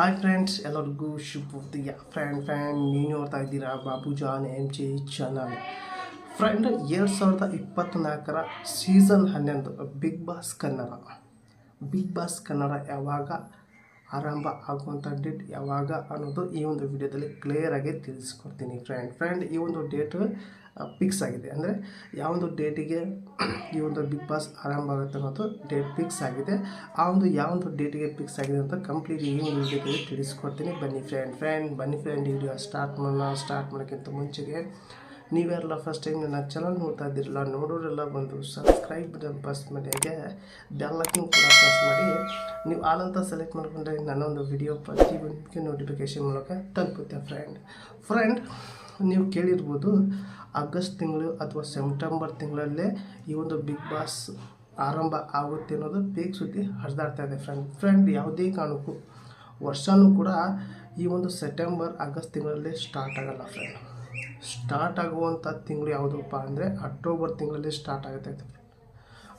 Hi friends ಎಲ್ಲರಿಗೂ ಶುಭೋದಯ. Friend friend ನೀವು ನೋಡ್ತಾ ಇದ್ದೀರಾ Babu John M J, channel. Friend ಎರಡು ಸಾವಿರದ ಇಪ್ಪತ್ತ್ನಾಲ್ಕರ ಸೀಸನ್ ಹನ್ನೊಂದು Bigg Boss Kannada Bigg Boss Kannada ಯಾವಾಗ ಆರಂಭ ಆಗುವಂಥ ಡೇಟ್ ಯಾವಾಗ ಅನ್ನೋದು ಈ ಒಂದು ವಿಡಿಯೋದಲ್ಲಿ ಕ್ಲಿಯರಾಗಿ ತಿಳಿಸ್ಕೊಡ್ತೀನಿ ಫ್ರೆಂಡ್ ಫ್ರೆಂಡ್ ಈ ಒಂದು ಡೇಟ್ ಫಿಕ್ಸ್ ಆಗಿದೆ. ಅಂದರೆ ಯಾವೊಂದು ಡೇಟಿಗೆ ಈ ಒಂದು ಬಿಗ್ ಬಾಸ್ ಆರಂಭ ಆಗುತ್ತೆ ಅನ್ನೋದು ಡೇಟ್ ಫಿಕ್ಸ್ ಆಗಿದೆ. ಆ ಒಂದು ಯಾವೊಂದು ಡೇಟಿಗೆ ಫಿಕ್ಸ್ ಆಗಿದೆ ಅಂತ ಕಂಪ್ಲೀಟ್ ಈ ಒಂದು ವಿಡಿಯೋದಲ್ಲಿ ತಿಳಿಸ್ಕೊಡ್ತೀನಿ. ಬನ್ನಿ ಫ್ರೆಂಡ್ ಫ್ರೆಂಡ್ ಬನ್ನಿ ಫ್ರೆಂಡ್ ವಿಡಿಯೋ ಸ್ಟಾರ್ಟ್ ಮಾಡೋಣ. ಸ್ಟಾರ್ಟ್ ಮಾಡೋಕ್ಕಿಂತ ಮುಂಚೆಗೆ ನೀವ್ಯಾರೆಲ್ಲ ಫಸ್ಟ್ ಟೈಮ್ ನನ್ನ ಚಾನಲ್ ನೋಡ್ತಾ ಇದ್ದಿರಲ್ಲ, ನೋಡೋರೆಲ್ಲ ಬಂದು ಸಬ್ಸ್ಕ್ರೈಬ್ ಪ್ರೆಸ್ ಮಾಡಿ ಹಾಗೆ ಬೆಲ್ಲಕ್ಕೂ ಕೂಡ ಪ್ರೆಸ್ ಮಾಡಿ. ನೀವು ಆಲಂತ ಸೆಲೆಕ್ಟ್ ಮಾಡಿಕೊಂಡ್ರೆ ನನ್ನೊಂದು ವಿಡಿಯೋ ಪ್ರತಿಯೊಂದಕ್ಕೆ ನೋಟಿಫಿಕೇಶನ್ ಮೂಲಕ ತಲುಪುತ್ತೆ ಫ್ರೆಂಡ್ ಫ್ರೆಂಡ್ ನೀವು ಕೇಳಿರ್ಬೋದು, ಆಗಸ್ಟ್ ತಿಂಗಳು ಅಥವಾ ಸೆಪ್ಟೆಂಬರ್ ತಿಂಗಳಲ್ಲೇ ಈ ಒಂದು ಬಿಗ್ ಬಾಸ್ ಆರಂಭ ಆಗುತ್ತೆ ಅನ್ನೋದು ಬೇಗ ಸುದ್ದಿ ಹರಿದಾಡ್ತಾ ಇದೆ ಫ್ರೆಂಡ್ ಫ್ರೆಂಡ್ ಯಾವುದೇ ಕಾರಣಕ್ಕೂ ವರ್ಷವೂ ಕೂಡ ಈ ಒಂದು ಸೆಪ್ಟೆಂಬರ್ ಆಗಸ್ಟ್ ತಿಂಗಳಲ್ಲೇ ಸ್ಟಾರ್ಟ್ ಆಗಲ್ಲ ಫ್ರೆಂಡ್ ಸ್ಟಾರ್ಟ್ ಆಗುವಂಥ ತಿಂಗಳು ಯಾವುದಪ್ಪ ಅಂದರೆ ಅಕ್ಟೋಬರ್ ತಿಂಗಳಲ್ಲಿ ಸ್ಟಾರ್ಟ್ ಆಗುತ್ತೆ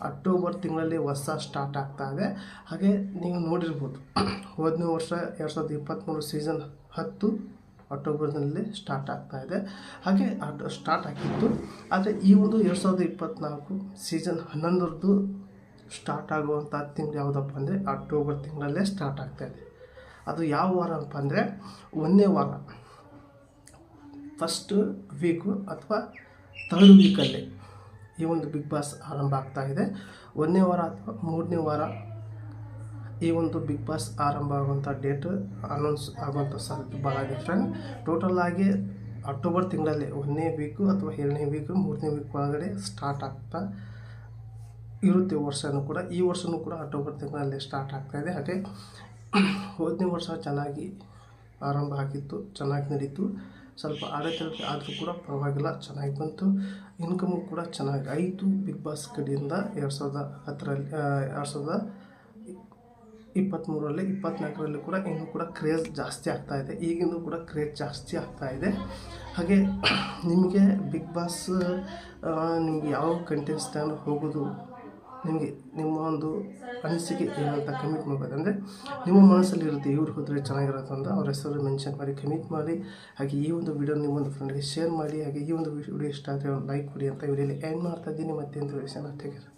ಅಕ್ಟೋಬರ್ ತಿಂಗಳಲ್ಲಿ ಹೊಸ ಸ್ಟಾರ್ಟ್ ಆಗ್ತಾ ಇದೆ. ಹಾಗೆ ನೀವು ನೋಡಿರ್ಬೋದು, ಹೋದನೇ ವರ್ಷ ಎರಡು ಸಾವಿರದ ಇಪ್ಪತ್ತ್ಮೂರು ಸೀಸನ್ ಹತ್ತು ಅಕ್ಟೋಬರ್ನಲ್ಲಿ ಸ್ಟಾರ್ಟ್ ಆಗ್ತಾ ಇದೆ. ಹಾಗೆ ಅದು ಸ್ಟಾರ್ಟ್ ಆಗಿತ್ತು. ಆದರೆ ಈ ಒಂದು ಎರಡು ಸಾವಿರದ ಇಪ್ಪತ್ತ್ನಾಲ್ಕು ಸೀಸನ್ ಹನ್ನೊಂದರದ್ದು ಸ್ಟಾರ್ಟ್ ಆಗುವಂಥ ತಿಂಗಳು ಯಾವುದಪ್ಪ ಅಂದರೆ ಅಕ್ಟೋಬರ್ ತಿಂಗಳಲ್ಲೇ ಸ್ಟಾರ್ಟ್ ಆಗ್ತಾ ಇದೆ. ಅದು ಯಾವ ವಾರ ಅಂತ ಅಂದರೆ ಒಂದನೇ ವಾರ. ಫಸ್ಟ್ ವೀಕು ಅಥವಾ ಥರ್ಡ್ ವೀಕಲ್ಲಿ ಈ ಒಂದು ಬಿಗ್ ಬಾಸ್ ಆರಂಭ ಆಗ್ತಾ ಇದೆ. ಒಂದನೇ ವಾರ ಅಥವಾ ಮೂರನೇ ವಾರ ಈ ಒಂದು ಬಿಗ್ ಬಾಸ್ ಆರಂಭ ಆಗುವಂಥ ಡೇಟ್ ಅನೌನ್ಸ್ ಆಗುವಂಥ ಸಾಧ್ಯತೆ ಭಾಳ ಡಿಫ್ರೆಂಟ್ ಫ್ರೆಂಡ್ ಟೋಟಲ್ ಆಗಿ ಅಕ್ಟೋಬರ್ ತಿಂಗಳಲ್ಲಿ ಒಂದನೇ ವೀಕು ಅಥವಾ ಎರಡನೇ ವೀಕು ಮೂರನೇ ವೀಕ್ ಒಳಗಡೆ ಸ್ಟಾರ್ಟ್ ಆಗ್ತಾ ಇರುತ್ತೆ ವರ್ಷವೂ ಕೂಡ. ಈ ವರ್ಷವೂ ಕೂಡ ಅಕ್ಟೋಬರ್ ತಿಂಗಳಲ್ಲಿ ಸ್ಟಾರ್ಟ್ ಆಗ್ತಾ ಇದೆ. ಹಾಗೆ ಹೋದನೇ ವರ್ಷ ಚೆನ್ನಾಗಿ ಆರಂಭ ಆಗಿತ್ತು, ಚೆನ್ನಾಗಿ ನಡೀತು. ಸ್ವಲ್ಪ ಆಡಳಿತ ಆದರೂ ಕೂಡ ಪರವಾಗಿಲ್ಲ, ಚೆನ್ನಾಗಿ ಬಂತು. ಇನ್ಕಮು ಕೂಡ ಚೆನ್ನಾಗಿ ಐದು ಬಿಗ್ ಬಾಸ್ ಕಡೆಯಿಂದ ಎರಡು ಸಾವಿರದ ಹತ್ತರಲ್ಲಿ ಎರಡು ಸಾವಿರದ ಇಪ್ಪತ್ತ್ಮೂರರಲ್ಲಿ ಇಪ್ಪತ್ತ್ನಾಲ್ಕರಲ್ಲಿ ಕೂಡ ಇನ್ನೂ ಕೂಡ ಕ್ರೇಜ್ ಜಾಸ್ತಿ ಆಗ್ತಾ ಇದೆ. ಈಗಿಂದು ಕೂಡ ಕ್ರೇಜ್ ಜಾಸ್ತಿ ಆಗ್ತಾ ಇದೆ. ಹಾಗೆ ನಿಮಗೆ ಬಿಗ್ ಬಾಸ್ ನಿಮಗೆ ಯಾವ ಕಂಟೆಸ್ಟನ್ನು ಹೋಗೋದು ನಿಮಗೆ ನಿಮ್ಮ ಒಂದು ಅನಿಸಿಕೆ ಏನಂತ ಕಮಿಟ್ ಮಾಡಬೇಕು? ಅಂದರೆ ನಿಮ್ಮ ಮನಸ್ಸಲ್ಲಿ ಇರುತ್ತೆ ಇವ್ರು ಹೋದರೆ ಚೆನ್ನಾಗಿರುತ್ತೆ ಅಂತ ಅವ್ರ ಹೆಸರು ಮೆನ್ಷನ್ ಮಾಡಿ ಕಮಿಟ್ ಮಾಡಿ, ಹಾಗೆ ಈ ಒಂದು ವಿಡಿಯೋ ನಿಮ್ಮ ಒಂದು ಫ್ರೆಂಡ್ಗೆ ಶೇರ್ ಮಾಡಿ, ಹಾಗೆ ಈ ಒಂದು ವಿಡಿಯೋ ಇಷ್ಟ ಆದರೆ ಒಂದು ಲೈಕ್ ಕೊಡಿ ಅಂತ ವಿಡಿಯೋಲಿ ಎಂಡ್ ಮಾಡ್ತಾ ಇದ್ದೀನಿ. ಮತ್ತೆ ಒಂದು ವಿಷಯನ ತೆಗೆದು